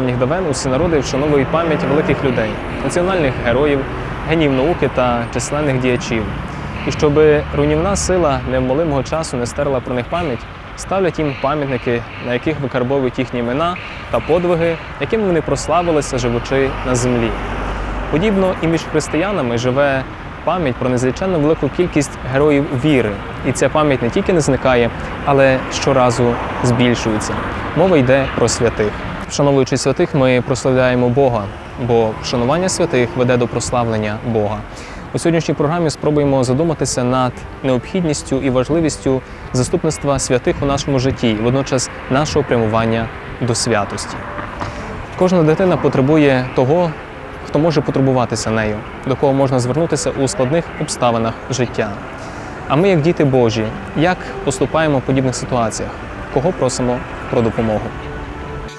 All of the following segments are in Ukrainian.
давніх давен усі народи вшановують пам'ять великих людей, національних героїв, генів науки та численних діячів. І щоб руйнівна сила невмолимого часу не стерла про них пам'ять, ставлять їм пам'ятники, на яких викарбовують їхні імена та подвиги, якими вони прославилися, живучи на землі. Подібно і між християнами живе пам'ять про незліченно велику кількість героїв віри. І ця пам'ять не тільки не зникає, але щоразу збільшується. Мова йде про святих. Вшановуючи святих, ми прославляємо Бога, бо вшанування святих веде до прославлення Бога. У сьогоднішній програмі спробуємо задуматися над необхідністю і важливістю заступництва святих у нашому житті, і водночас нашого прямування до святості. Кожна дитина потребує того, хто може потурбуватися нею, до кого можна звернутися у складних обставинах життя. А ми, як діти Божі, як поступаємо в подібних ситуаціях? Кого просимо про допомогу?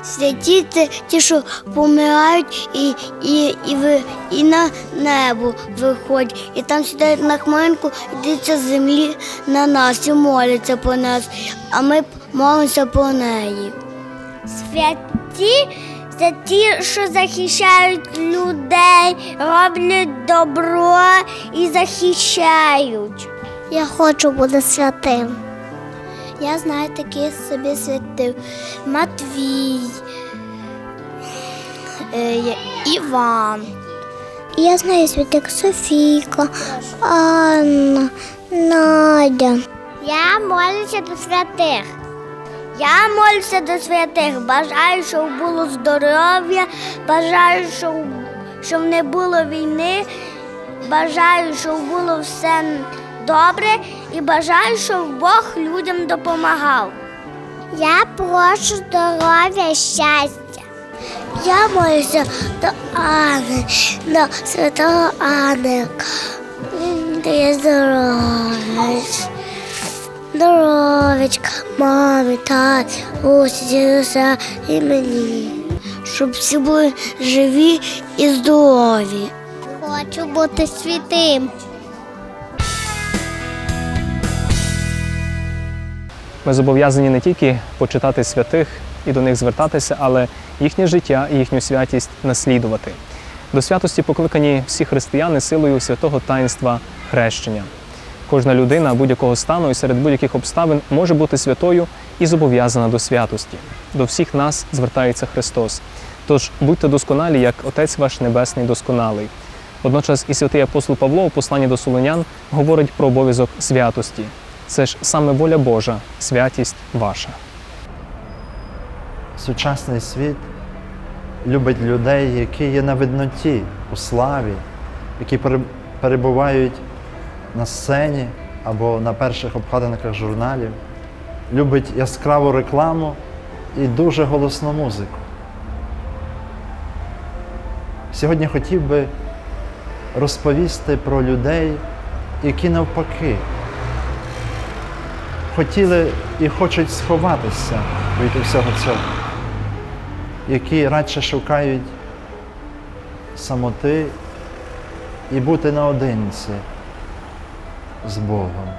Святі це ті, що помирають і, і, і, ви, і на небо виходять, і там сідають на хмаринку, і дивляться з землі на нас і моляться по нас, а ми молимося по неї. Святі це ті, що захищають людей, роблять добро і захищають. Я хочу бути святим. Я знаю таких собі святив. Матвій, е, Іван. Я знаю святих Софійка, Анна, Надя. Я молюся до святих. Я молюся до святих. Бажаю, щоб було здоров'я, бажаю, щоб, щоб не було війни, бажаю, щоб було все добре і бажаю, щоб Бог людям допомагав. Я прошу здоров'я щастя. Я молюся до Ани, до святого. Він дає здоров'я. Здоров'ячка, мамі, таті, усі, дідуся і мені. Щоб всі були живі і здорові. Хочу бути святим. Ми зобов'язані не тільки почитати святих і до них звертатися, але їхнє життя і їхню святість наслідувати. До святості покликані всі християни силою святого таїнства хрещення. Кожна людина будь-якого стану і серед будь-яких обставин може бути святою і зобов'язана до святості. До всіх нас звертається Христос. Тож будьте досконалі, як Отець ваш Небесний досконалий. Водночас і святий апостол Павло у посланні до Солонян говорить про обов'язок святості. Це ж саме воля Божа, святість ваша. Сучасний світ любить людей, які є на видноті у славі, які перебувають на сцені або на перших обкладинках журналів, любить яскраву рекламу і дуже голосну музику. Сьогодні хотів би розповісти про людей, які навпаки хотіли і хочуть сховатися від усього цього, які радше шукають самоти і бути наодинці з Богом.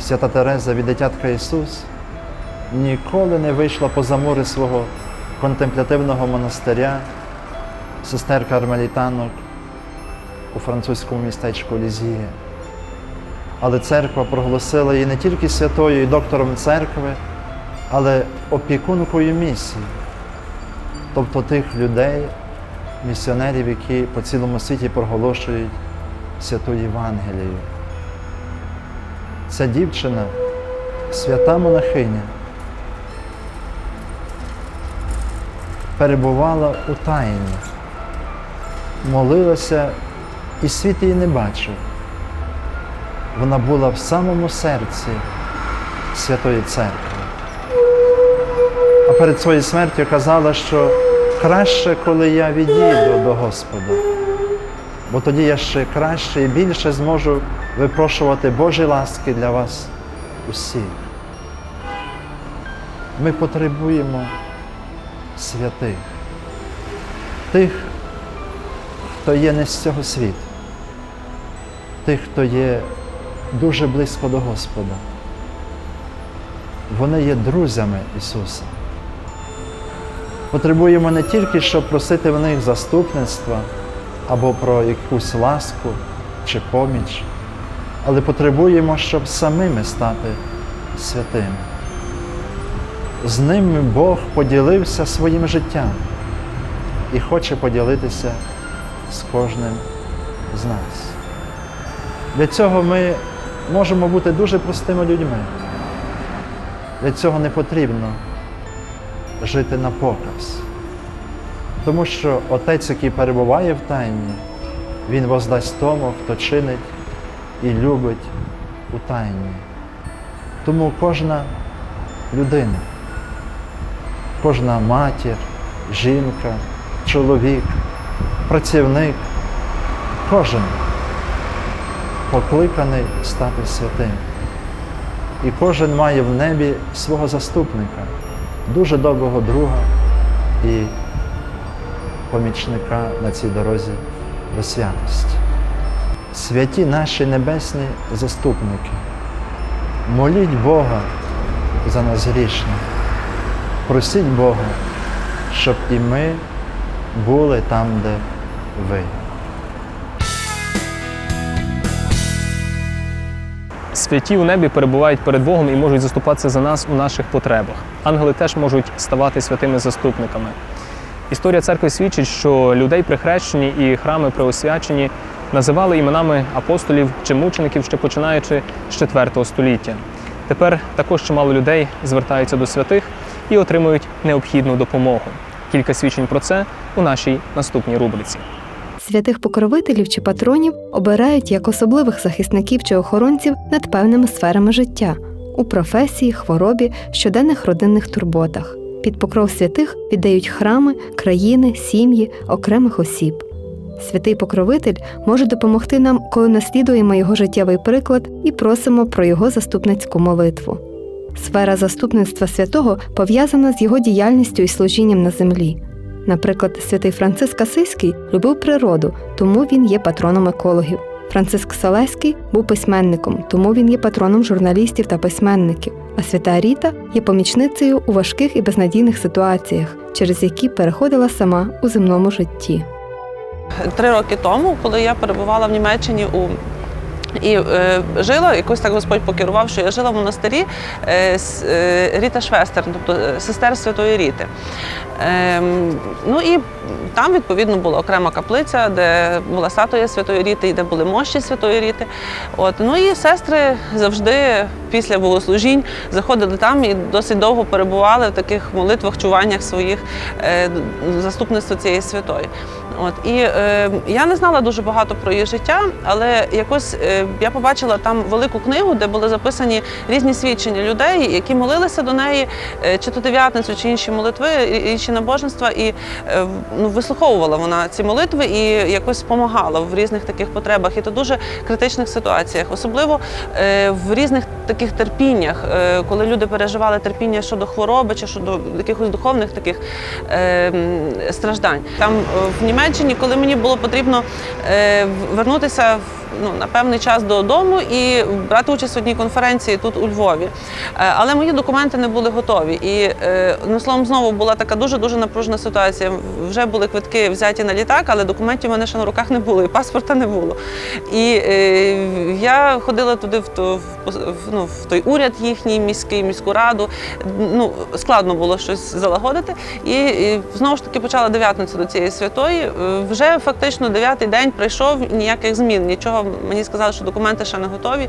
Свята Тереза від дитятка Ісус ніколи не вийшла поза мури свого контемплятивного монастиря, сестер кармелітанок у французькому містечку Лізіє. Але церква проголосила її не тільки святою і доктором церкви, але опікункою місії, тобто тих людей, місіонерів, які по цілому світі проголошують святу Євангелію. Ця дівчина свята монахиня, перебувала у тайні, молилася, і світ її не бачив. Вона була в самому серці Святої Церкви. А перед своєю смертю казала, що краще, коли я відійду до Господа, бо тоді я ще краще і більше зможу випрошувати Божі ласки для вас усіх. Ми потребуємо святих, тих, хто є не з цього світу, тих, хто є дуже близько до Господа. Вони є друзями Ісуса. Потребуємо не тільки, щоб просити в них заступництва або про якусь ласку чи поміч, але потребуємо, щоб самими стати святими. З ними Бог поділився своїм життям і хоче поділитися з кожним з нас. Для цього ми можемо бути дуже простими людьми. Для цього не потрібно жити на показ. Тому що Отець, який перебуває в тайні, Він воздасть тому, хто чинить і любить у тайні. Тому кожна людина, кожна матір, жінка, чоловік, працівник, кожен покликаний стати святим. І кожен має в небі свого заступника, дуже доброго друга і помічника на цій дорозі до святості. Святі наші небесні заступники, моліть Бога за нас грішних, просіть Бога, щоб і ми були там, де ви. Святі у небі перебувають перед Богом і можуть заступатися за нас у наших потребах. Ангели теж можуть ставати святими заступниками. Історія церкви свідчить, що людей при хрещенні і храми при освяченні називали іменами апостолів чи мучеників, ще починаючи з 4 століття. Тепер також чимало людей звертаються до святих і отримують необхідну допомогу. Кілька свідчень про це у нашій наступній рубриці. Святих покровителів чи патронів обирають як особливих захисників чи охоронців над певними сферами життя у професії, хворобі, щоденних родинних турботах. Під покров святих віддають храми, країни, сім'ї, окремих осіб. Святий покровитель може допомогти нам, коли наслідуємо його життєвий приклад і просимо про його заступницьку молитву. Сфера заступництва святого пов'язана з його діяльністю і служінням на землі. Наприклад, святий Франциск Асиський любив природу, тому він є патроном екологів. Франциск Салеський був письменником, тому він є патроном журналістів та письменників. А свята Ріта є помічницею у важких і безнадійних ситуаціях, через які переходила сама у земному житті. Три роки тому, коли я перебувала в Німеччині у і е, жила, якось так Господь покерував, що я жила в монастирі е, е, Ріта Швестер, тобто е, сестер Святої Ріти. Ем, ну і там, відповідно, була окрема каплиця, де була статуя Святої Ріти і де були мощі Святої Ріти. От, ну і сестри завжди після богослужінь заходили там і досить довго перебували в таких молитвах, чуваннях своїх е, заступництва цієї святої. От. І е, я не знала дуже багато про її життя, але якось е, я побачила там велику книгу, де були записані різні свідчення людей, які молилися до неї, е, чи то дев'ятницю, чи інші молитви, інші набоженства, і е, ну, вислуховувала вона ці молитви і якось допомагала в різних таких потребах, і то дуже критичних ситуаціях, особливо е, в різних таких терпіннях, е, коли люди переживали терпіння щодо хвороби чи щодо якихось духовних таких е, страждань. Там е, в Німеччині, коли мені було потрібно е, вернутися ну, на певний час додому і брати участь в одній конференції тут у Львові. Е, Але мої документи не були готові. І е, ну, словом, знову була така дуже дуже напружена ситуація. Вже були квитки взяті на літак, але документів у мене ще на руках не було, і паспорта не було. І я ходила туди в, то, в, ну, в той уряд їхній міський, міську раду. Ну, складно було щось залагодити. І, і знову ж таки почала дев'ятницю до цієї святої. Вже фактично дев'ятий день прийшов ніяких змін. Нічого мені сказали, що документи ще не готові.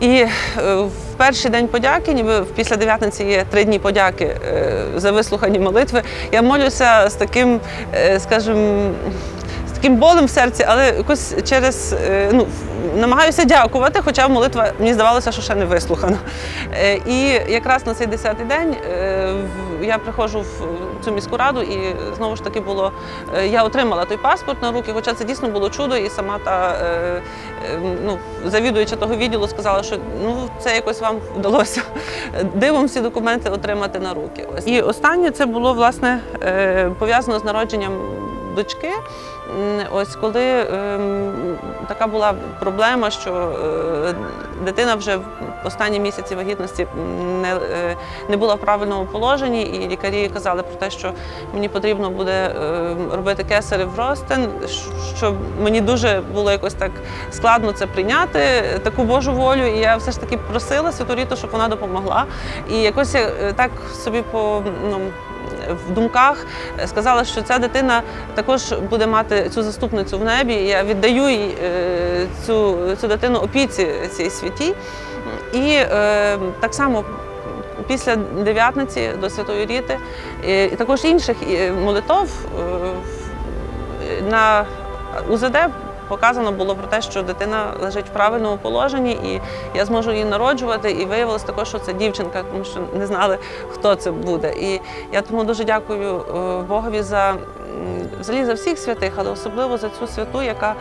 І е, в перший день подяки, ніби після дев'ятниці є три дні подяки е, за вислухані молитви. Я молюся з таким, е, скажімо, таким болем в серці, але якось через е, ну, намагаюся дякувати, хоча молитва мені здавалося, що ще не вислухана. Е, І якраз на цей десятий день е, я приходжу в цю міську раду, і знову ж таки було я отримала той паспорт на руки, хоча це дійсно було чудо, і сама та е, е, ну, завідуюча того відділу сказала, що ну це якось вам вдалося дивом всі документи отримати на руки. І останнє це було власне пов'язано з народженням дочки. Ось коли ем, така була проблема, що е, дитина вже в останні місяці вагітності не, е, не була в правильному положенні, і лікарі казали про те, що мені потрібно буде е, робити кесарів розтин, щ- що мені дуже було якось так складно це прийняти, таку Божу волю. І я все ж таки просила Святу Ріту, щоб вона допомогла. І якось е, так собі по ну, в думках сказала, що ця дитина також буде мати цю заступницю в небі. Я віддаю їй е, цю, цю дитину опіці цій святі. І е, так само після дев'ятниці до Святої Ріти, е, і також інших е, молитов на УЗД показано було про те, що дитина лежить в правильному положенні, і я зможу її народжувати. І виявилось також, що це дівчинка, тому що не знали, хто це буде. І я тому дуже дякую е, Богові за взагалі за всіх святих, але особливо за цю святу, яка,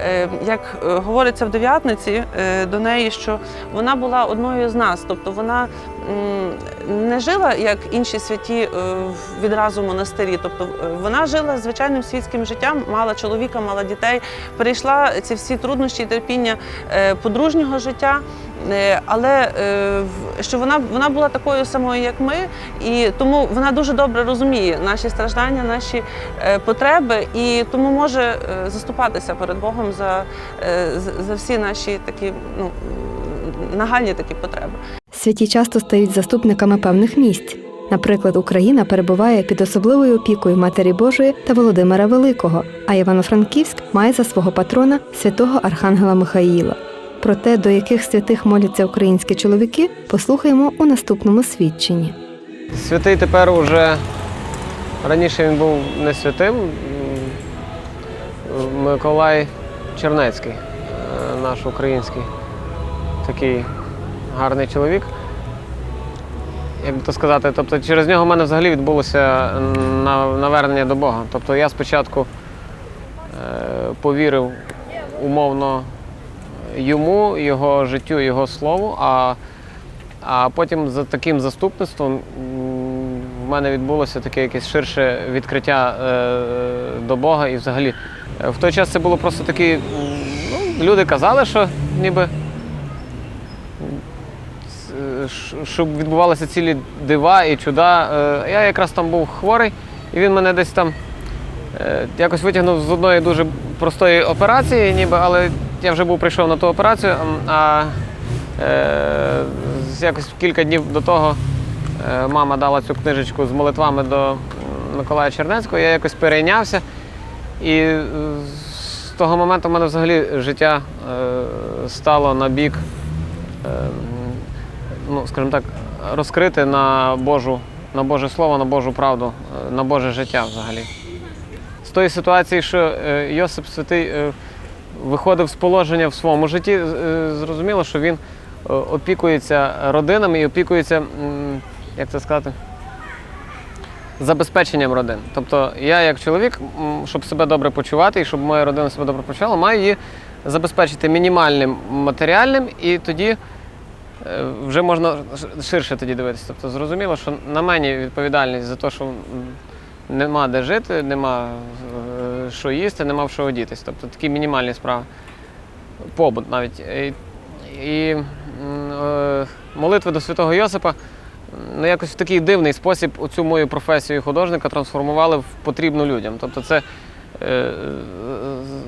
е, як е, говориться в дев'ятниці до неї, що вона була одною з нас, тобто вона не жила як інші святі е, відразу в монастирі. Тобто е, вона жила звичайним світським життям, мала чоловіка, мала дітей, перейшла ці всі труднощі і терпіння е, подружнього життя. Але що вона, вона була такою самою, як ми, і тому вона дуже добре розуміє наші страждання, наші потреби, і тому може заступатися перед Богом за- за всі наші такі ну, нагальні такі потреби. Святі часто стають заступниками певних місць. Наприклад, Україна перебуває під особливою опікою Матері Божої та Володимира Великого, а Івано-Франківськ має за свого патрона святого Архангела Михаїла. Про те, до яких святих моляться українські чоловіки, послухаємо у наступному свідченні. Святий тепер уже раніше він був не святим. Миколай Чернецький, е, наш український такий гарний чоловік. Як би то сказати, тобто через нього в мене взагалі відбулося навернення до Бога. Тобто я спочатку е, повірив умовно йому, його життю, його слову, а а потім за таким заступництвом в мене відбулося таке якесь ширше відкриття е, до Бога. І взагалі е, в той час це було просто такі. Ну, люди казали, що ніби щоб відбувалися цілі дива і чуда. Е, Я якраз там був хворий, і він мене десь там е, якось витягнув з одної дуже простої операції, ніби, але я вже був прийшов на ту операцію. А Е, якось кілька днів до того е, мама дала цю книжечку з молитвами до Миколая Чернецького. Я якось перейнявся. І е, з того моменту в мене взагалі життя е, стало на бік, е, м, ну, скажімо так, розкрите на Божу, на Боже Слово, на Божу правду, е, на Боже життя взагалі. З тої ситуації, що е, Йосип Святий е, виходив з положення в своєму житті, зрозуміло, що він опікується родинами і опікується, як це сказати, забезпеченням родин. Тобто я, як чоловік, щоб себе добре почувати і щоб моя родина себе добре почувала, маю її забезпечити мінімальним матеріальним, і тоді вже можна ширше тоді дивитися. Тобто зрозуміло, що на мені відповідальність за те, що нема де жити, нема е, що їсти, нема в що одітись. Тобто такі мінімальні справи. Побут навіть. І, і е, молитви до святого Йосипа ну, якось в такий дивний спосіб оцю мою професію художника трансформували в потрібну людям. Тобто це е,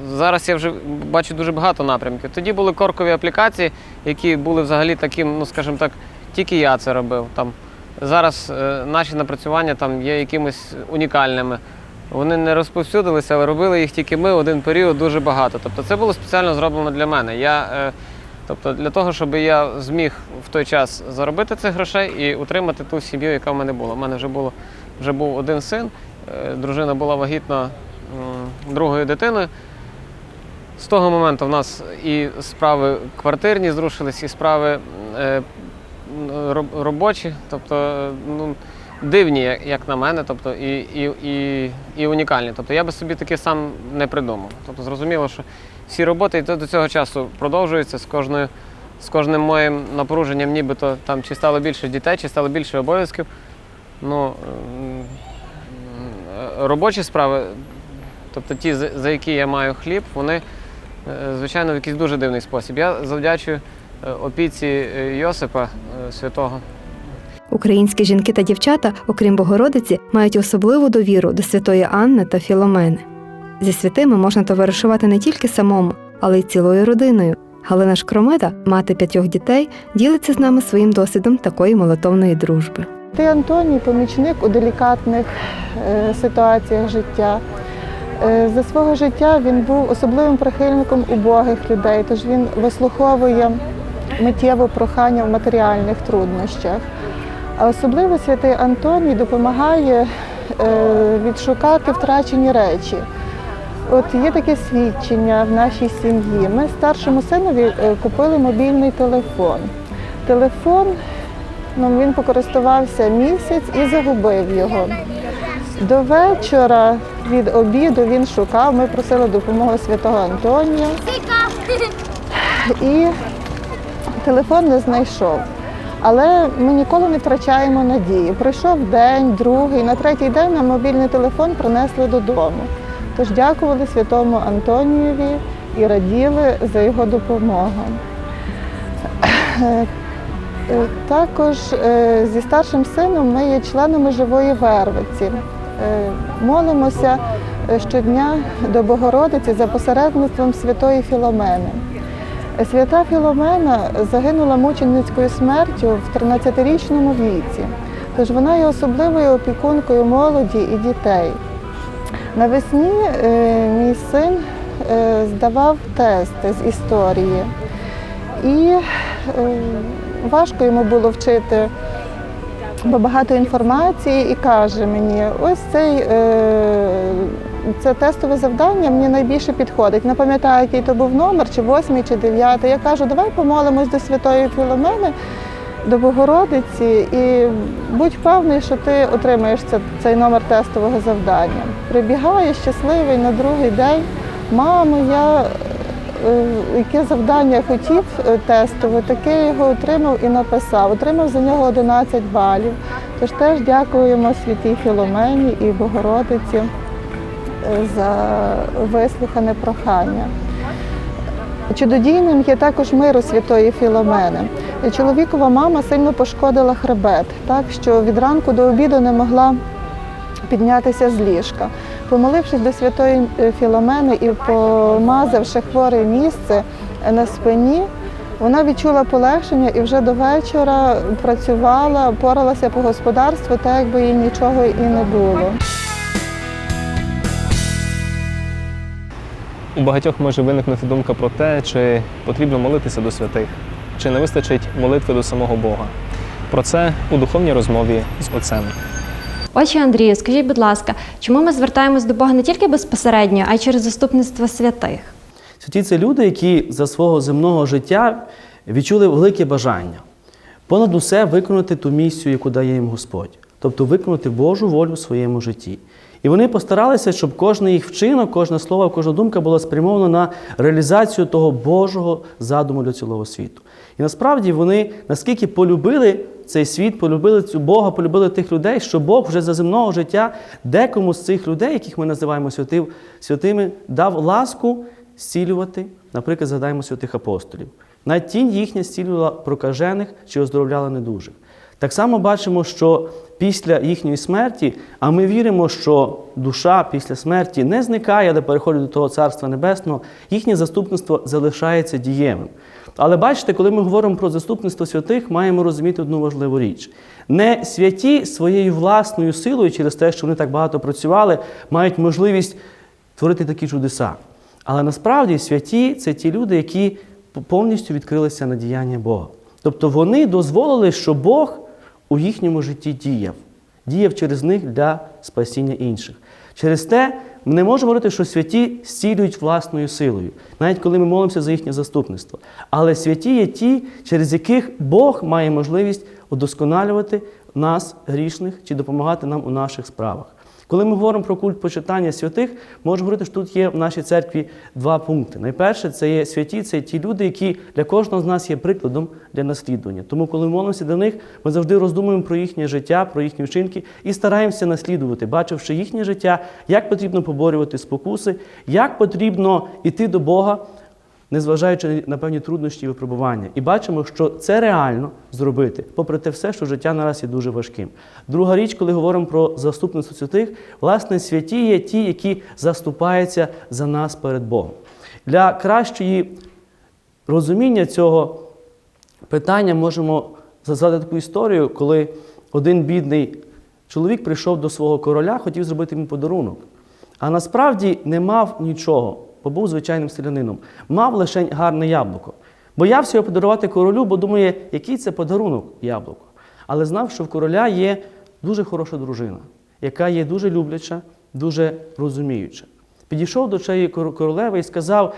зараз я вже бачу дуже багато напрямків. Тоді були коркові аплікації, які були взагалі таким, ну скажімо так, тільки я це робив. Там, зараз е, наші напрацювання там є якимись унікальними. Вони не розповсюдилися, але робили їх тільки ми один період дуже багато. Тобто це було спеціально зроблено для мене. Я, е, тобто для того, щоб я зміг в той час заробити цих грошей і утримати ту сім'ю, яка в мене була. У мене вже було вже був один син, е, дружина була вагітна м, другою дитиною. З того моменту в нас і справи квартирні зрушились, і справи е, робочі, тобто ну, дивні, як- на мене, тобто і, і, і, і унікальні. Тобто я би собі таке сам не придумав. Тобто зрозуміло, що всі роботи до цього часу продовжуються з кожною. З кожним моїм напруженням, нібито там чи стало більше дітей, чи стало більше обов'язків. Ну, робочі справи тобто ті, за за які я маю хліб, вони, е, звичайно, в якийсь дуже дивний спосіб. Я завдячую е, опіці е, Йосипа святого. Українські жінки та дівчата, окрім Богородиці, мають особливу довіру до святої Анни та Філомени. Зі святими можна товаришувати не тільки самому, але й цілою родиною. Галина Шкромида, мати п'ятьох дітей, ділиться з нами своїм досвідом такої молитовної дружби. Ти Антоній помічник у делікатних е, ситуаціях життя. Е, За свого життя він був особливим прихильником убогих людей, тож він вислуховує миттєво прохання в матеріальних труднощах. А особливо святий Антоній допомагає е, відшукати втрачені речі. От є таке свідчення в нашій сім'ї. Ми старшому синові е, купили мобільний телефон. Телефон Ну, він покористувався місяць і загубив його. До вечора від обіду він шукав, ми просили допомоги святого Антонія. І телефон не знайшов. Але ми ніколи не втрачаємо надії. Пройшов день, другий, на третій день нам мобільний телефон принесли додому. Тож дякували святому Антонієві і раділи за його допомогу. Також е, зі старшим сином ми є членами живої вервиці. Е, Молимося е, щодня до Богородиці за посередництвом святої Філомени. Свята Філомена загинула мученицькою смертю в 13-річному віці, тож вона є особливою опікункою молоді і дітей. Навесні е, мій син здавав тести з історії. І важко йому було вчити, багато інформації, і каже мені, ось цей, е, це тестове завдання мені найбільше підходить. Не пам'ятаю, який то був номер, чи восьмий, чи дев'ятий. Я кажу, давай помолимось до Святої Філомени, до Богородиці, і будь певний, що ти отримаєш цей номер тестового завдання. Прибігає щасливий на другий день. Мамо, я яке завдання хотів е, тестове, таке його отримав і написав. Отримав за нього 11 балів. Тож теж дякуємо святій Філомені і Богородиці е, за вислухане прохання. Чудодійним є також миру святої Філомени. Чоловікова мама сильно пошкодила хребет, так що від ранку до обіду не могла піднятися з ліжка. Помолившись до святої е, Філомени і помазавши хворе місце на спині, вона відчула полегшення і вже до вечора працювала, поралася по господарству, так якби їй нічого і не було. У багатьох може виникнути думка про те, чи потрібно молитися до святих, чи не вистачить молитви до самого Бога. Про це у духовній розмові з отцем. Отче Андрію, скажіть, будь ласка, чому ми звертаємось до Бога не тільки безпосередньо, а й через заступництво святих? Святі це люди, які за свого земного життя відчули велике бажання понад усе виконати ту місію, яку дає їм Господь, тобто виконати Божу волю в своєму житті. І вони постаралися, щоб кожен їх вчинок, кожне слово, кожна думка була спрямована на реалізацію того Божого задуму для цілого світу. І насправді вони наскільки полюбили цей світ, полюбили цю Бога, полюбили тих людей, що Бог вже за земного життя декому з цих людей, яких ми називаємо святив, святими, дав ласку зцілювати, наприклад, згадаємо святих апостолів. На тінь їхня зцілювала прокажених чи оздоровляла недужих. Так само бачимо, що після їхньої смерті, а ми віримо, що душа після смерті не зникає, але переходить до того Царства Небесного, їхнє заступництво залишається дієвим. Але бачите, коли ми говоримо про заступництво святих, маємо розуміти одну важливу річ. Не святі своєю власною силою, через те, що вони так багато працювали, мають можливість творити такі чудеса. Але насправді святі це ті люди, які повністю відкрилися на діяння Бога. Тобто вони дозволили, що Бог у їхньому житті діяв, діяв через них для спасіння інших. Через те ми не можемо говорити, що святі зцілюють власною силою, навіть коли ми молимося за їхнє заступництво. Але святі є ті, через яких Бог має можливість удосконалювати, нас, грішних, чи допомагати нам у наших справах. Коли ми говоримо про культ почитання святих, можемо говорити, що тут є в нашій церкві два пункти. Найперше, це є святі, це ті люди, які для кожного з нас є прикладом для наслідування. Тому, коли ми молимося до них, ми завжди роздумуємо про їхнє життя, про їхні вчинки і стараємося наслідувати, бачивши їхнє життя, як потрібно поборювати спокуси, як потрібно йти до Бога, незважаючи на певні труднощі і випробування. І бачимо, що це реально зробити, попри те все, що життя наразі є дуже важким. Друга річ, коли говоримо про заступництво святих, власне, святі є ті, які заступаються за нас перед Богом. Для кращої розуміння цього питання можемо згадати таку історію, коли один бідний чоловік прийшов до свого короля, хотів зробити йому подарунок. А насправді не мав нічого, бо був звичайним селянином. Мав лише гарне яблуко. Боявся його подарувати королю, бо думає, який це подарунок яблуко. Але знав, що в короля є дуже хороша дружина, яка є дуже любляча, дуже розуміюча. Підійшов до цієї королеви і сказав: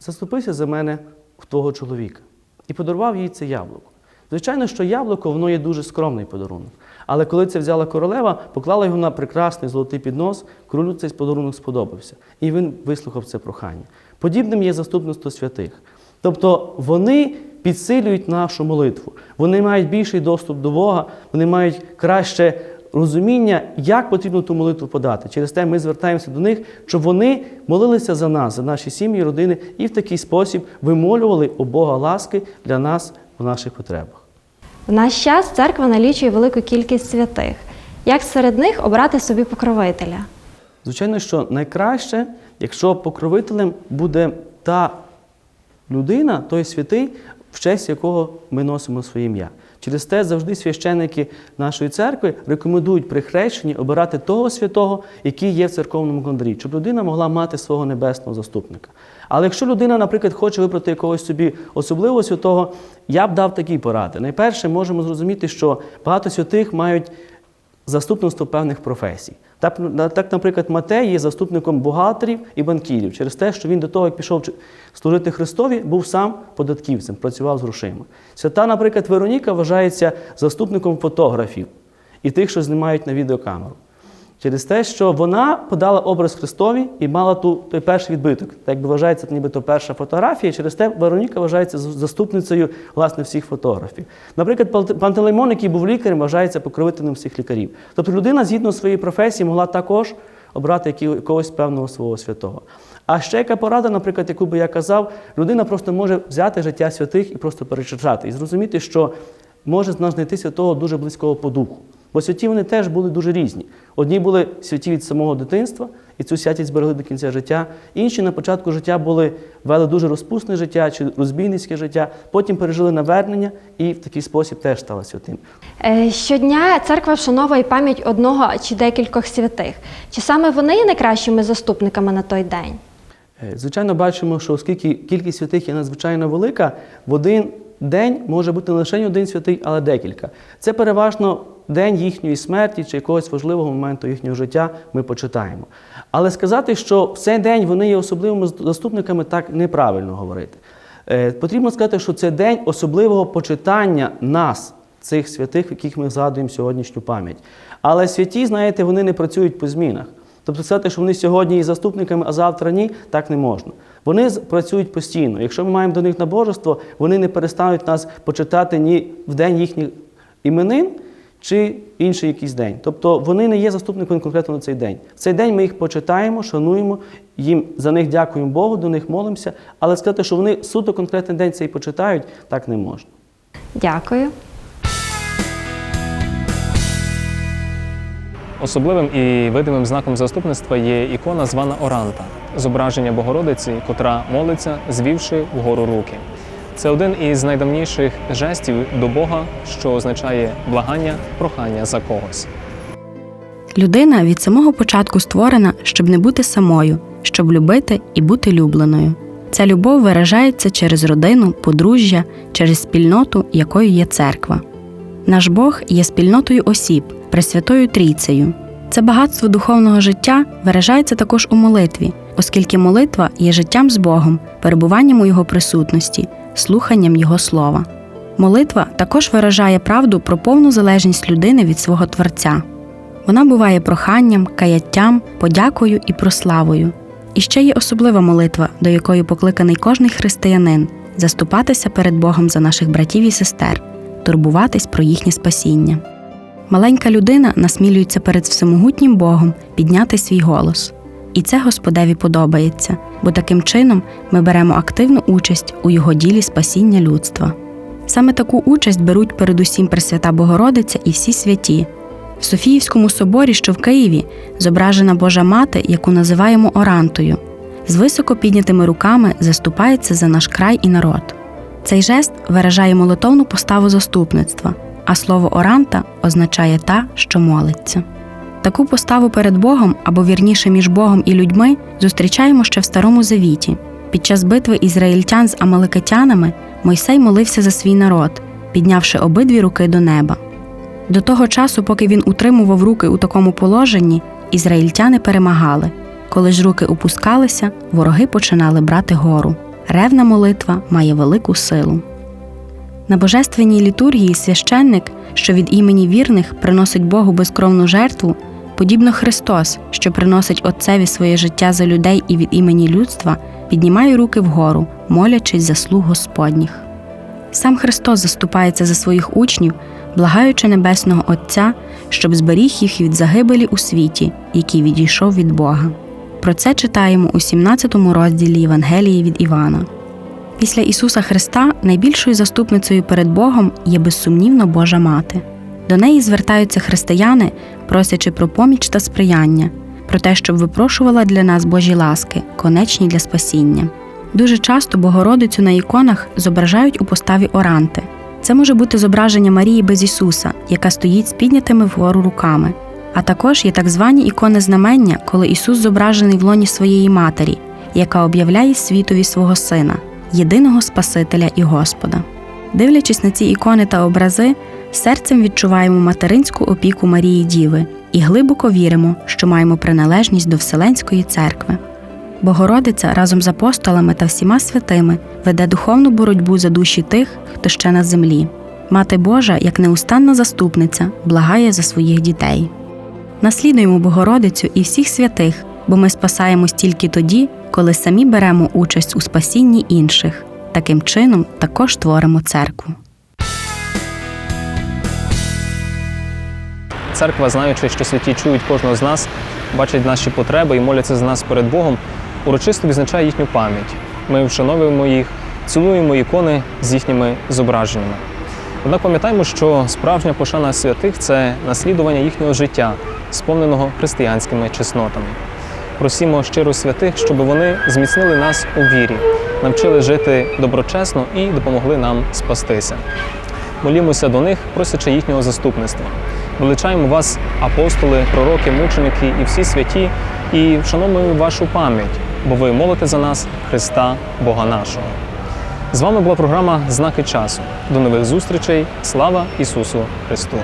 заступися за мене в твого чоловіка. І подарував їй це яблуко. Звичайно, що яблуко воно є дуже скромний подарунок. Але коли це взяла королева, поклала його на прекрасний золотий піднос, королю цей подарунок сподобався. І він вислухав це прохання. Подібним є заступництво святих. Тобто вони підсилюють нашу молитву, вони мають більший доступ до Бога, вони мають краще розуміння, як потрібно ту молитву подати. Через те ми звертаємося до них, щоб вони молилися за нас, за наші сім'ї, родини, і в такий спосіб вимолювали у Бога ласки для нас в наших потребах. В наш час церква налічує велику кількість святих. Як серед них обрати собі покровителя? Звичайно, що найкраще, якщо покровителем буде та людина, той святий, в честь якого ми носимо своє ім'я. Через те завжди священники нашої церкви рекомендують при хрещенні обирати того святого, який є в церковному календарі, щоб людина могла мати свого небесного заступника. Але якщо людина, наприклад, хоче вибрати якогось собі особливого святого, я б дав такі поради. Найперше, можемо зрозуміти, що багато святих мають заступництво певних професій. Так, так, наприклад, Матей є заступником бухгалтерів і банкірів через те, що він до того, як пішов служити Христові, був сам податківцем, працював з грошима. Свята, наприклад, Вероніка вважається заступником фотографів і тих, що знімають на відеокамеру. Через те, що вона подала образ Христові і мала ту, той перший відбиток. Так якби вважається нібито перша фотографія, через те Вероніка вважається заступницею власне всіх фотографів. Наприклад, Панте- Пантелеймон, який був лікарем, вважається покровителем всіх лікарів. Тобто людина згідно своєї професії могла також обрати якогось певного свого святого. А ще яка порада, наприклад, яку би я казав, людина просто може взяти життя святих і просто перечитати і зрозуміти, що може знайти святого дуже близького по духу. Бо святі вони теж були дуже різні. Одні були святі від самого дитинства, і цю святість зберегли до кінця життя. Інші на початку життя були вели дуже розпусне життя чи розбійницьке життя, потім пережили навернення і в такий спосіб теж стали святим. Е, Щодня церква вшановує пам'ять одного чи декількох святих. Чи саме вони є найкращими заступниками на той день? Е, Звичайно, бачимо, що оскільки кількість святих є надзвичайно велика, в один день може бути не лише один святий, але декілька. Це переважно день їхньої смерті чи якогось важливого моменту їхнього життя ми почитаємо. Але сказати, що в цей день вони є особливими заступниками, так неправильно говорити. Е, Потрібно сказати, що це день особливого почитання нас, цих святих, в яких ми згадуємо сьогоднішню пам'ять. Але святі, знаєте, вони не працюють по змінах. Тобто сказати, що вони сьогодні є заступниками, а завтра ні, так не можна. Вони працюють постійно. Якщо ми маємо до них набожество, вони не перестануть нас почитати ні в день їхніх іменин чи інший якийсь день. Тобто вони не є заступником конкретно на цей день. В цей день ми їх почитаємо, шануємо, їм за них дякуємо Богу, до них молимося. Але сказати, що вони суто конкретний день цей почитають, так не можна. Дякую. Особливим і видимим знаком заступництва є ікона звана Оранта, зображення Богородиці, котра молиться, звівши вгору руки. Це один із найдавніших жестів до Бога, що означає благання, прохання за когось. Людина від самого початку створена, щоб не бути самою, щоб любити і бути любленою. Ця любов виражається через родину, подружжя, через спільноту, якою є церква. Наш Бог є спільнотою осіб, Пресвятою Трійцею. Це багатство духовного життя виражається також у молитві, оскільки молитва є життям з Богом, перебуванням у Його присутності, слуханням Його слова. Молитва також виражає правду про повну залежність людини від свого Творця. Вона буває проханням, каяттям, подякою і прославою. І ще є особлива молитва, до якої покликаний кожний християнин заступатися перед Богом за наших братів і сестер, турбуватись про їхнє спасіння. Маленька людина насмілюється перед всемогутнім Богом підняти свій голос. І це Господеві подобається, бо таким чином ми беремо активну участь у його ділі спасіння людства. Саме таку участь беруть передусім Пресвята Богородиця і всі святі. В Софіївському соборі, що в Києві, зображена Божа Мати, яку називаємо Орантою, з високо піднятими руками заступається за наш край і народ. Цей жест виражає молитовну поставу заступництва, а слово Оранта означає та, що молиться. Таку поставу перед Богом, або вірніше між Богом і людьми, зустрічаємо ще в Старому Завіті. Під час битви ізраїльтян з амаликитянами Мойсей молився за свій народ, піднявши обидві руки до неба. До того часу, поки він утримував руки у такому положенні, ізраїльтяни перемагали. Коли ж руки опускалися, вороги починали брати гору. Ревна молитва має велику силу. На божественній літургії священник, що від імені вірних приносить Богу безкровну жертву, подібно Христос, що приносить Отцеві своє життя за людей і від імені людства, піднімає руки вгору, молячись за слуг Господніх. Сам Христос заступається за своїх учнів, благаючи Небесного Отця, щоб зберіг їх від загибелі у світі, який відійшов від Бога. Про це читаємо у 17 розділі Євангелії від Івана. Після Ісуса Христа найбільшою заступницею перед Богом є безсумнівно Божа Мати. До неї звертаються християни, просячи про поміч та сприяння, про те, щоб випрошувала для нас Божі ласки, конечні для спасіння. Дуже часто Богородицю на іконах зображають у поставі оранти. Це може бути зображення Марії без Ісуса, яка стоїть з піднятими вгору руками. А також є так звані ікони знамення, коли Ісус зображений в лоні своєї матері, яка об'являє світові свого Сина, єдиного Спасителя і Господа. Дивлячись на ці ікони та образи, серцем відчуваємо материнську опіку Марії Діви і глибоко віримо, що маємо приналежність до Вселенської церкви. Богородиця разом з апостолами та всіма святими веде духовну боротьбу за душі тих, хто ще на землі. Мати Божа, як неустанна заступниця, благає за своїх дітей. Наслідуємо Богородицю і всіх святих, бо ми спасаємось тільки тоді, коли самі беремо участь у спасінні інших. Таким чином також творимо церкву. Церква, знаючи, що святі чують кожного з нас, бачать наші потреби і моляться за нас перед Богом, урочисто відзначає їхню пам'ять. Ми вшановуємо їх, цілуємо ікони з їхніми зображеннями. Однак пам'ятаємо, що справжня пошана святих це наслідування їхнього життя, сповненого християнськими чеснотами. Просімо щиро святих, щоб вони зміцнили нас у вірі, навчили жити доброчесно і допомогли нам спастися. Молімося до них, просячи їхнього заступництва. Величаємо вас, апостоли, пророки, мученики і всі святі, і вшановуємо вашу пам'ять, бо ви молите за нас, Христа, Бога нашого. З вами була програма Знаки часу. До нових зустрічей. Слава Ісусу Христу!